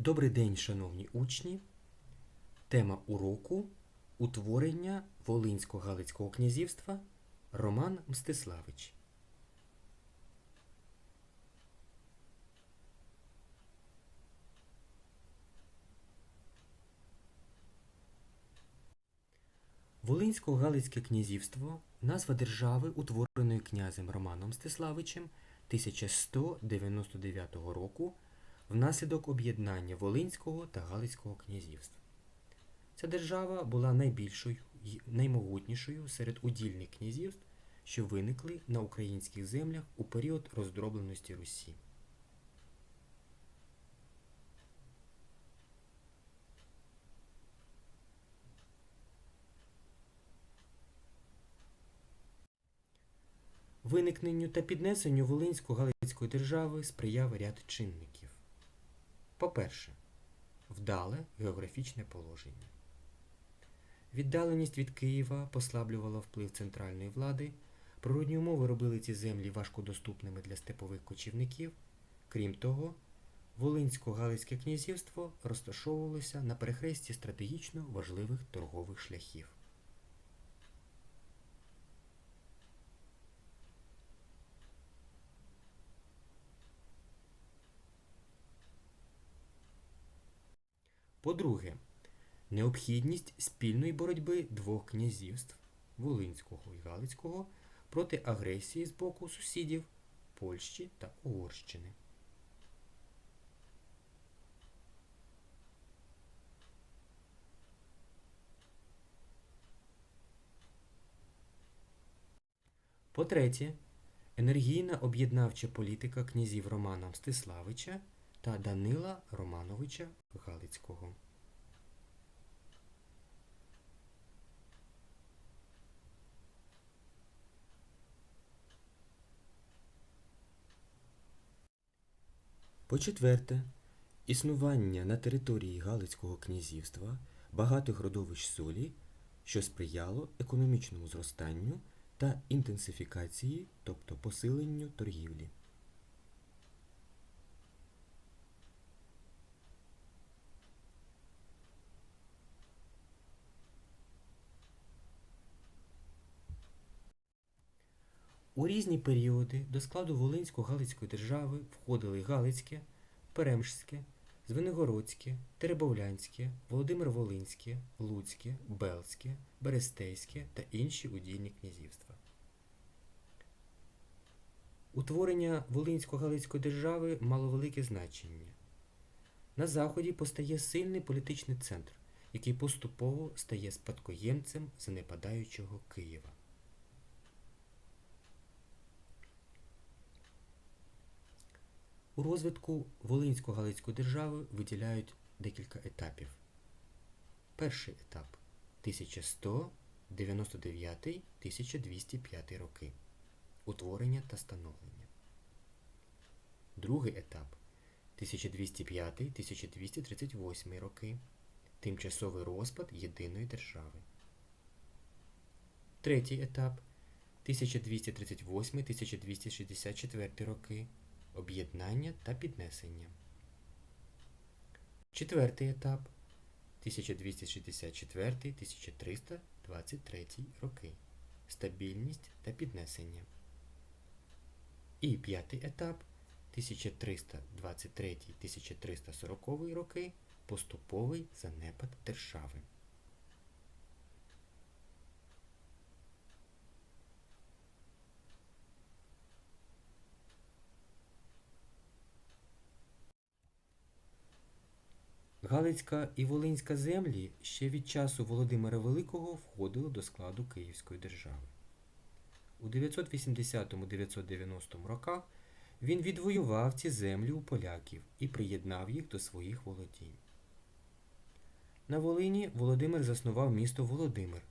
Добрий день, шановні учні. Тема уроку Утворення Волинсько-Галицького князівства Роман Мстиславич. Волинсько-Галицьке князівство назва держави, утвореної князем Романом Мстиславичем 1199 року внаслідок об'єднання Волинського та Галицького князівств. Ця держава була найбільшою й наймогутнішою серед удільних князівств, що виникли на українських землях у період роздробленості Русі. Виникненню та піднесенню Волинсько-Галицької держави сприяв ряд чинників. По-перше, вдале географічне положення. Віддаленість від Києва послаблювала вплив центральної влади, природні умови робили ці землі важкодоступними для степових кочівників. Крім того, Волинсько-Галицьке князівство розташовувалося на перехресті стратегічно важливих торгових шляхів. По-друге, необхідність спільної боротьби двох князівств Волинського і Галицького проти агресії з боку сусідів Польщі та Угорщини. По-третє, енергійна об'єднавча політика князів Романа Мстиславича та Данила Романовича Галицького. По-четверте, існування на території Галицького князівства багатих родовищ солі, що сприяло економічному зростанню та інтенсифікації, тобто посиленню торгівлі. У різні періоди до складу Волинсько-Галицької держави входили Галицьке, Перемшське, Звенигородське, Теребовлянське, Володимир-Волинське, Луцьке, Белське, Берестейське та інші удільні князівства. Утворення Волинсько-Галицької держави мало велике значення. На Заході постає сильний політичний центр, який поступово стає спадкоємцем занепадаючого Києва. У розвитку Волинсько-Галицької держави виділяють декілька етапів. Перший етап 1199-1205 роки. Утворення та становлення. Другий етап 1205-1238 роки. Тимчасовий розпад єдиної держави. Третій етап 1238-1264 роки об'єднання та піднесення. Четвертий етап 1264-1323 роки. Стабільність та піднесення. І п'ятий етап 1323-1340 роки. Поступовий занепад держави. Галицька і Волинська землі ще від часу Володимира Великого входили до складу Київської держави. У 980-990 роках він відвоював ці землі у поляків і приєднав їх до своїх володінь. На Волині Володимир заснував місто Володимир,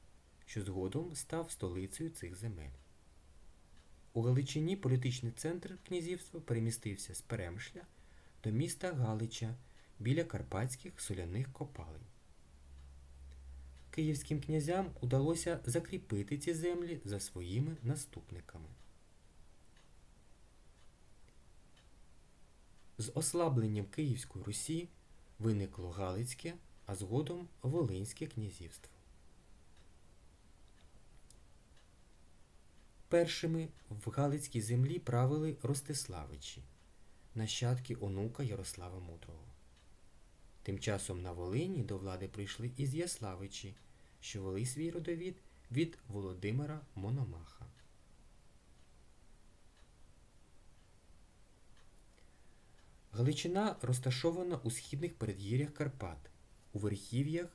що згодом став столицею цих земель. У Галичині політичний центр князівства перемістився з Перемшля до міста Галича біля карпатських соляних копалень. Київським князям удалося закріпити ці землі за своїми наступниками. З ослабленням Київської Русі виникло Галицьке, а згодом Волинське князівство. Першими в Галицькій землі правили Ростиславичі, нащадки онука Ярослава Мудрого. Тим часом на Волині до влади прийшли і З'яславичі, що вели свій родовід від Володимира Мономаха. Галичина розташована у східних передгір'ях Карпат, у верхів'ях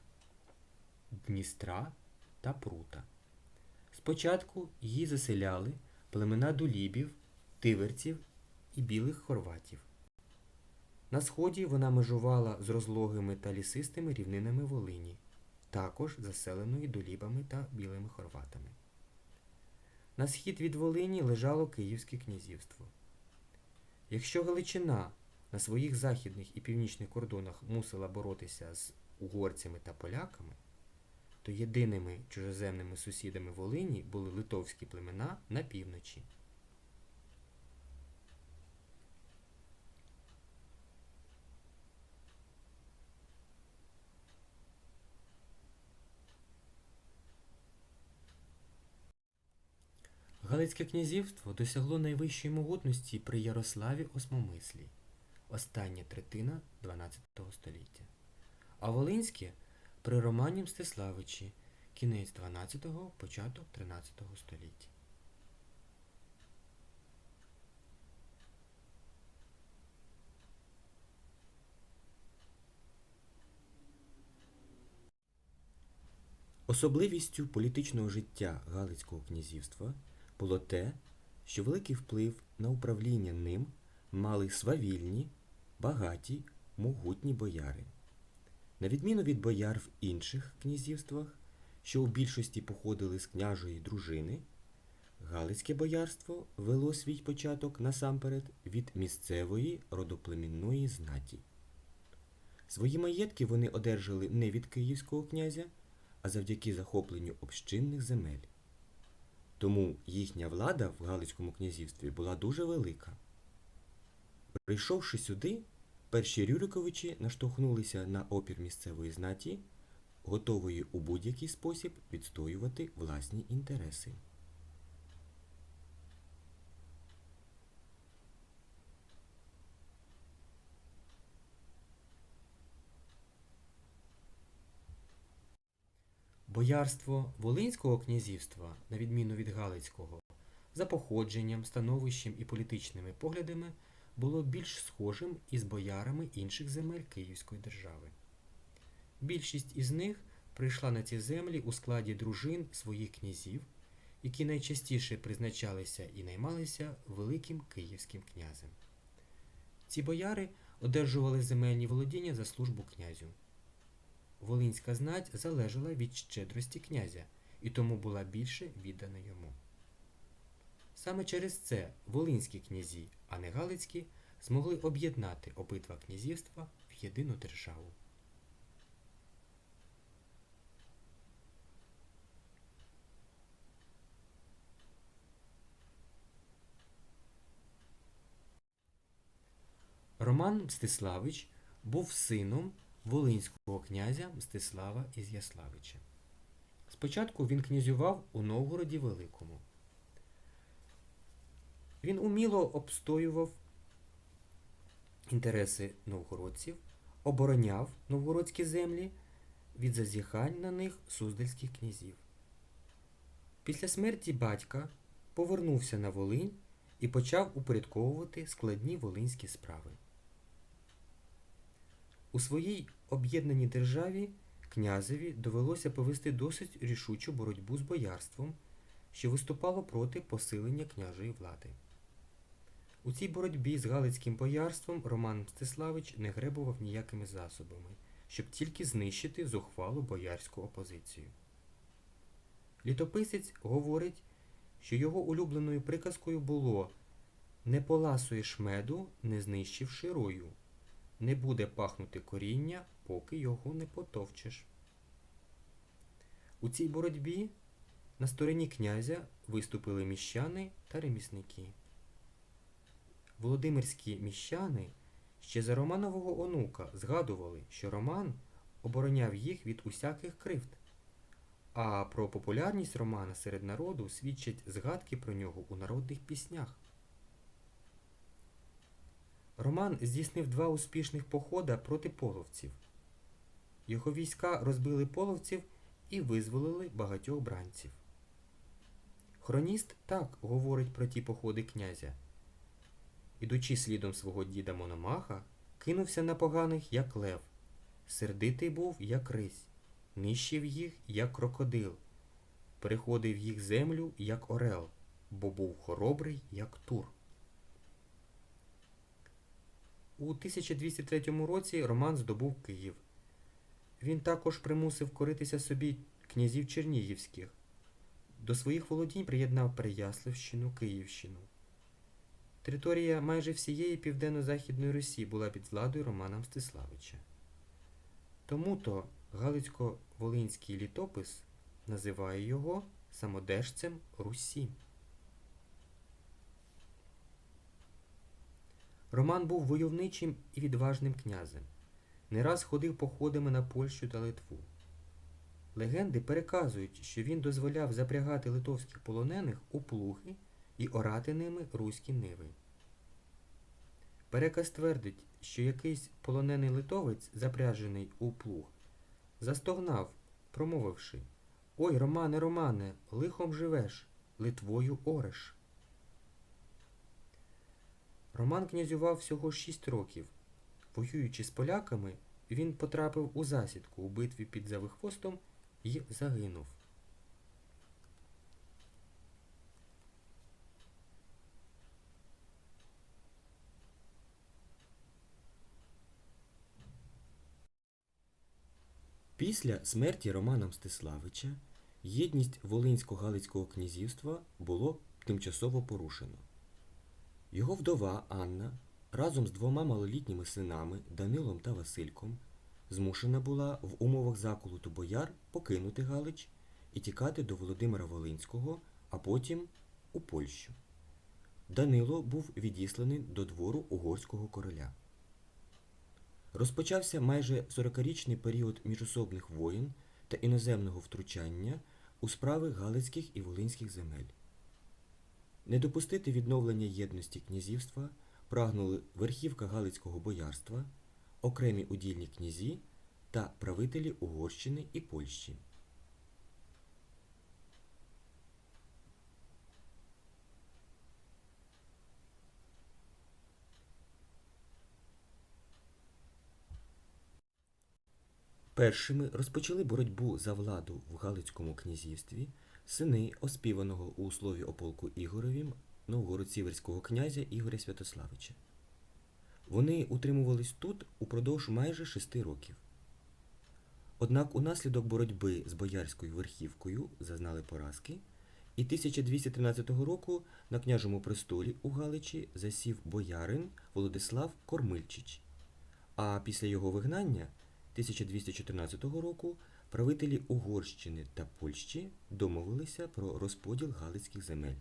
Дністра та Прута. Спочатку її заселяли племена дулібів, тиверців і білих хорватів. На сході вона межувала з розлогими та лісистими рівнинами Волині, також заселеною долібами та білими хорватами. На схід від Волині лежало Київське князівство. Якщо Галичина на своїх західних і північних кордонах мусила боротися з угорцями та поляками, то єдиними чужоземними сусідами Волині були литовські племена на півночі. Галицьке князівство досягло найвищої могутності при Ярославі Осмомислі, остання третина XII століття, а Волинське при Романі Мстиславичі, кінець 12-го, початок 13 століття. Особливістю політичного життя Галицького князівства було те, що великий вплив на управління ним мали свавільні, багаті, могутні бояри. На відміну від бояр в інших князівствах, що у більшості походили з княжої дружини, Галицьке боярство вело свій початок насамперед від місцевої родоплемінної знаті. Свої маєтки вони одержали не від київського князя, а завдяки захопленню общинних земель. Тому їхня влада в Галицькому князівстві була дуже велика. Прийшовши сюди, перші Рюриковичі наштовхнулися на опір місцевої знаті, готової у будь-який спосіб відстоювати власні інтереси. Боярство Волинського князівства, на відміну від Галицького, за походженням, становищем і політичними поглядами було більш схожим із боярами інших земель Київської держави. Більшість із них прийшла на ці землі у складі дружин своїх князів, які найчастіше призначалися і наймалися великим київським князем. Ці бояри одержували земельні володіння за службу князю. Волинська знать залежала від щедрості князя і тому була більше віддана йому. Саме через це волинські князі, а не Галицькі, змогли об'єднати обидва князівства в єдину державу. Роман Мстиславич був сином волинського князя Мстислава Ізяславича. Спочатку він князював у Новгороді Великому. Він уміло обстоював інтереси новгородців, обороняв новгородські землі від зазіхань на них суздальських князів. Після смерті батька повернувся на Волинь і почав упорядковувати складні волинські справи. У своїй об'єднаній державі князеві довелося повести досить рішучу боротьбу з боярством, що виступало проти посилення княжої влади. У цій боротьбі з Галицьким боярством Роман Мстиславич не гребував ніякими засобами, щоб тільки знищити зухвалу боярську опозицію. Літописець говорить, що його улюбленою приказкою було не поласуєш меду, не знищивши рою не буде пахнути коріння, поки його не потовчеш. У цій боротьбі на стороні князя виступили міщани та ремісники. Володимирські міщани Ще за Романового онука згадували, що Роман обороняв їх від усяких кривд. А про популярність Романа серед народу свідчать згадки про нього у народних піснях. Роман здійснив два успішних похода проти половців. Його війська розбили половців і визволили багатьох бранців. Хроніст так говорить про ті походи князя. Ідучи слідом свого діда Мономаха, кинувся на поганих, як лев, сердитий був, як рись, нищив їх, як крокодил, переходив їх землю, як орел, бо був хоробрий, як тур. У 1203 році Роман здобув Київ. Він також примусив коритися собі князів Чернігівських. До своїх володінь приєднав Переяславщину, Київщину. Територія майже всієї південно-західної Русі була під владою Романа Мстиславича. Тому-то Галицько-Волинський літопис називає його самодержцем Русі. Роман був войовничим і відважним князем. Не раз ходив походами на Польщу та Литву. Легенди переказують, що він дозволяв запрягати литовських полонених у плуги і орати ними руські ниви. Переказ твердить, що якийсь полонений литовець, запряжений у плуг, застогнав, промовивши Ой, Романе, Романе, лихом живеш, Литвою ореш. Роман князював всього шість років. Воюючи з поляками, він потрапив у засідку у битві під Завихвостом і загинув. Після смерті Романа Мстиславича єдність Волинсько-Галицького князівства було тимчасово порушено. Його вдова Анна разом з двома малолітніми синами Данилом та Васильком змушена була в умовах заколоту бояр покинути Галич і тікати до Володимира Волинського, а потім у Польщу. Данило був відісланий до двору угорського короля. Розпочався майже 40-річний період міжособних воєн та іноземного втручання у справи Галицьких і Волинських земель. Не допустити відновлення єдності князівства прагнули верхівка Галицького боярства, окремі удільні князі та правителі Угорщини і Польщі. Першими розпочали боротьбу за владу в Галицькому князівстві сини оспіваного у слові о полку Ігоровім новгород-сіверського князя Ігоря Святославича. Вони утримувались тут упродовж майже шести років. Однак унаслідок боротьби з боярською верхівкою зазнали поразки, і 1213 року на княжому престолі у Галичі засів боярин Володислав Кормильчич. А після його вигнання 1214 року правителі Угорщини та Польщі домовилися про розподіл галицьких земель.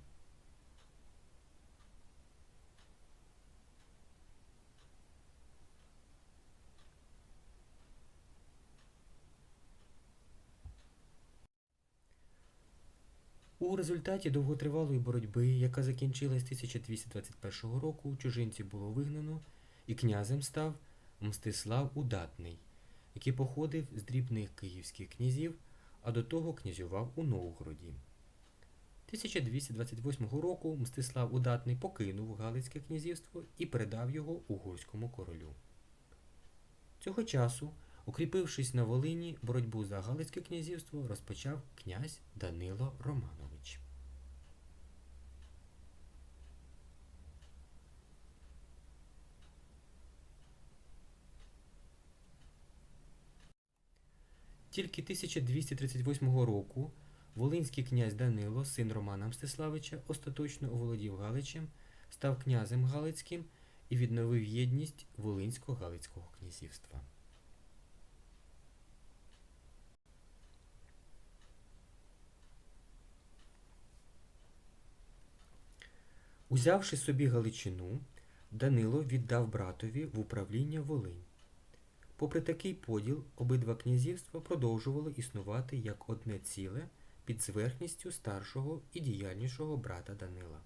У результаті довготривалої боротьби, яка закінчилась 1221 року, чужинців було вигнано, і князем став Мстислав Удатний, який походив з дрібних київських князів, а до того князював у Новгороді. 1228 року Мстислав Удатний покинув Галицьке князівство і передав його угорському королю. Цього часу, укріпившись на Волині, боротьбу за Галицьке князівство розпочав князь Данило Романович. Тільки 1238 року Волинський князь Данило, син Романа Мстиславича, остаточно оволодів Галичем, став князем Галицьким і відновив єдність Волинсько-Галицького князівства. Узявши собі Галичину, Данило віддав братові в управління Волинь. Попри такий поділ, обидва князівства продовжували існувати як одне ціле під зверхністю старшого і діяльнішого брата Данила.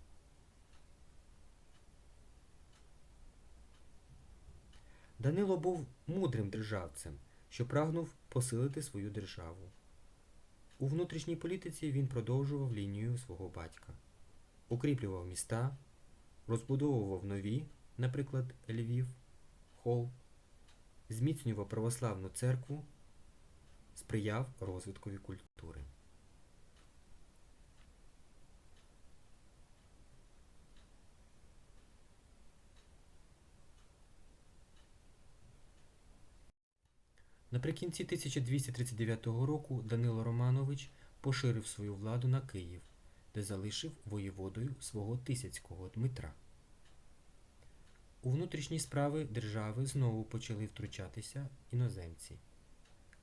Данило був мудрим державцем, що прагнув посилити свою державу. У внутрішній політиці він продовжував лінію свого батька, укріплював міста, розбудовував нові, наприклад, Львів, Хол, зміцнював православну церкву, сприяв розвиткові культури. Наприкінці 1239 року Данило Романович поширив свою владу на Київ, де залишив воєводою свого Тисяцького Дмитра. У внутрішні справи держави знову почали втручатися іноземці.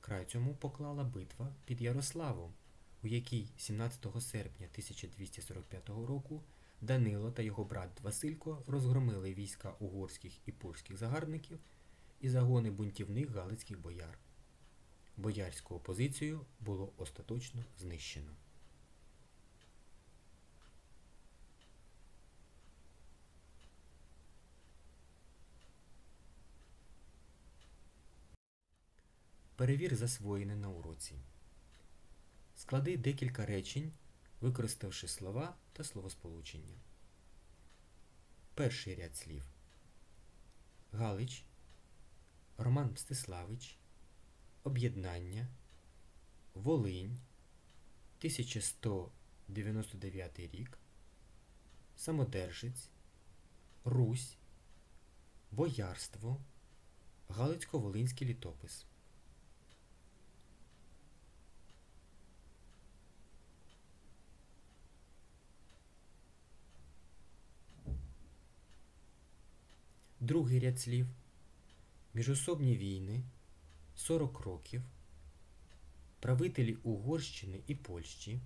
Край цьому поклала битва під Ярославом, у якій 17 серпня 1245 року Данило та його брат Василько розгромили війська угорських і польських загарбників і загони бунтівних галицьких бояр. Боярську опозицію було остаточно знищено. Перевір засвоєне на уроці. Склади декілька речень, використавши слова та словосполучення. Перший ряд слів. Галич, Роман Мстиславич, Об'єднання, Волинь, 1199 рік, Самодержець, Русь, Боярство, Галицько-Волинський літопис. Другий ряд слів. Міжособні війни, 40 років, правителі Угорщини і Польщі,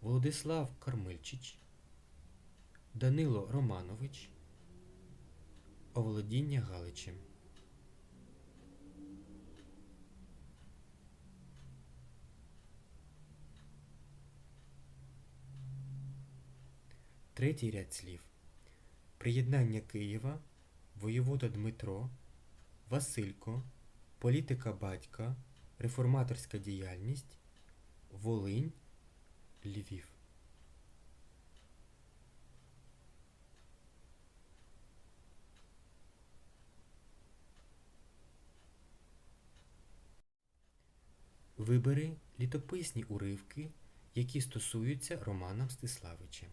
Володислав Кармильчич, Данило Романович, Оволодіння Галичем. Третій ряд слів. Приєднання Києва, воєвода Дмитро, Василько, політика батька, реформаторська діяльність, Волинь, Львів. Вибери літописні уривки, які стосуються Романа Мстиславича.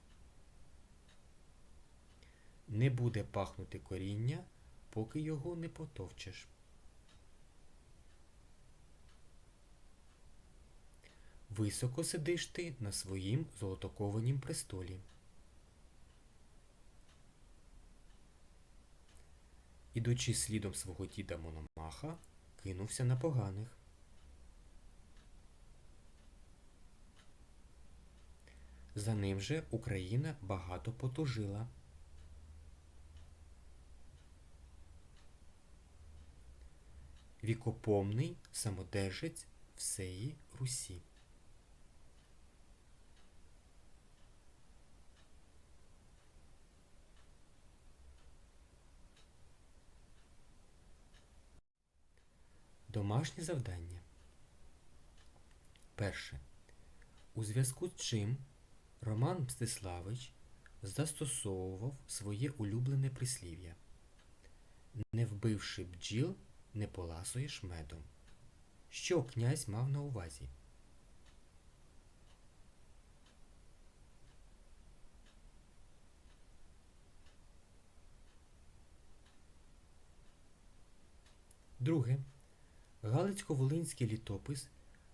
Не буде пахнути коріння, поки його не потовчеш. Високо сидиш ти на своїм золотокованім престолі. Ідучи слідом свого діда Мономаха, кинувся на поганих. За ним же Україна багато потужила. Вікопомний самодержець всеї Русі. Домашнє завдання. Перше. У зв'язку з чим Роман Мстиславич застосовував своє улюблене прислів'я. Не вбивши бджіл, не поласуєш медом. Що князь мав на увазі? Друге. Галицько-Волинський літопис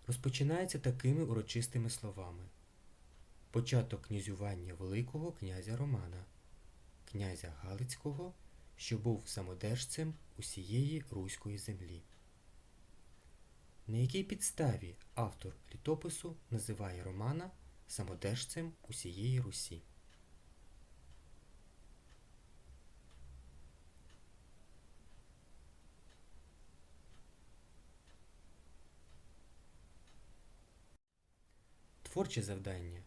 розпочинається такими урочистими словами. Початок князювання Великого князя Романа, князя Галицького, що був самодержцем усієї руської землі. На якій підставі автор літопису називає Романа самодержцем усієї Русі? Творче завдання.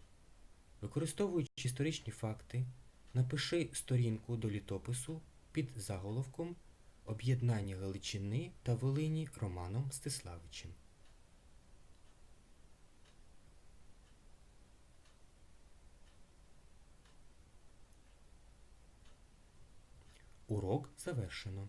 Використовуючи історичні факти, напиши сторінку до літопису під заголовком Об'єднання Галичини та Волині Романом Мстиславичем. Урок завершено.